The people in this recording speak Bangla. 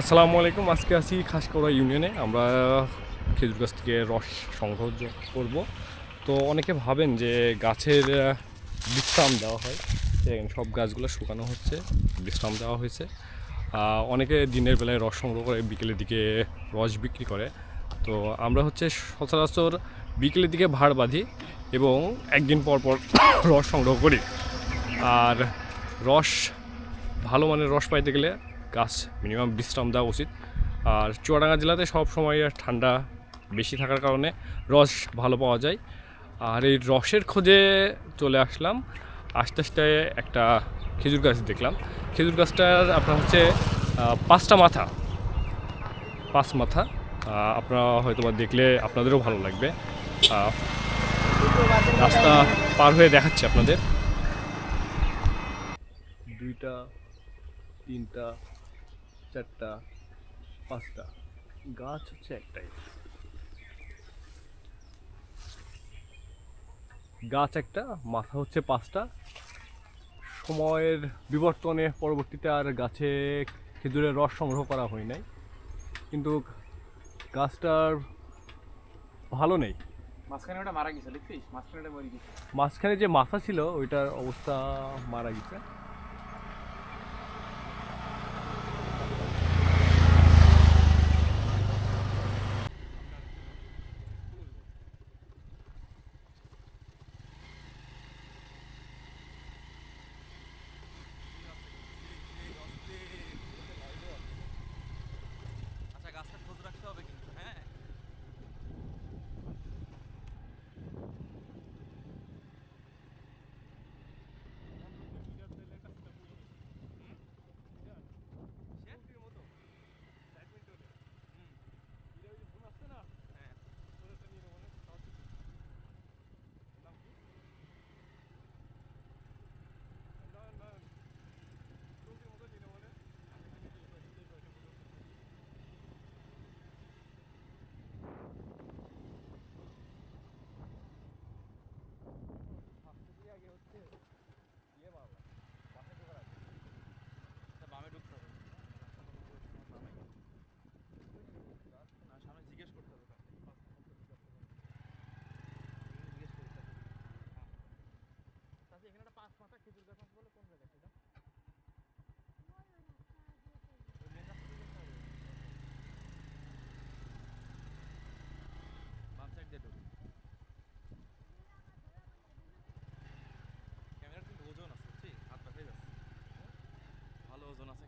আসসালামু আলাইকুম। আজকে আছি খাসকড়া ইউনিয়নে। আমরা খেজুর গাছ থেকে রস সংগ্রহ করব। তো অনেকে ভাবেন যে গাছের বিশ্রাম দেওয়া হয়। সব গাছগুলো শুকানো হচ্ছে, বিশ্রাম দেওয়া হয়েছে। অনেকে দিনের বেলায় রস সংগ্রহ করে, বিকেলের দিকে রস বিক্রি করে। তো আমরা হচ্ছে সচরাচর বিকেলের দিকে ভাড় বাঁধি এবং একদিন পর পর রস সংগ্রহ করি। আর রস, ভালো মানের রস পাইতে গেলে গাছ মিনিমাম বিশ্রাম দেওয়া উচিত। আর চুয়াডাঙ্গা জেলাতে সব সময় ঠান্ডা বেশি থাকার কারণে রস ভালো পাওয়া যায়। আর এই রসের খোঁজে চলে আসলাম। আস্তে আস্তে একটা খেজুর গাছ দেখলাম। খেজুর গাছটার আপনার হচ্ছে পাঁচটা মাথা। পাঁচ মাথা। আপনারা হয়তো বা দেখলে আপনাদেরও ভালো লাগবে। রাস্তা পার হয়ে দেখাচ্ছি আপনাদের। দুইটা, তিনটা চারটা পাঁচটা। গাছ হচ্ছে একটাই। গাছ একটা মাথা হচ্ছে পাঁচটা। সময়ের বিবর্তনে পরবর্তীতে আর গাছে খেজুরের রস সংগ্রহ করা হয় নাই। কিন্তু গাছটার ভালো নেই। মাঝখানে ওটা মারা গেছে দেখছিস? মাঝখানে ওটা মরে গেছে। মাঝখানে যে মাথা ছিল ওইটার অবস্থা মারা গেছে। খেজুর রাস্তা দিয়ে যেতে বাম side দিয়ে ঢুক। ক্যামেরার কিন্তু ওজন আছে ঠিক হাত ব্যথাই যাচ্ছে। ভালো ওজন আছে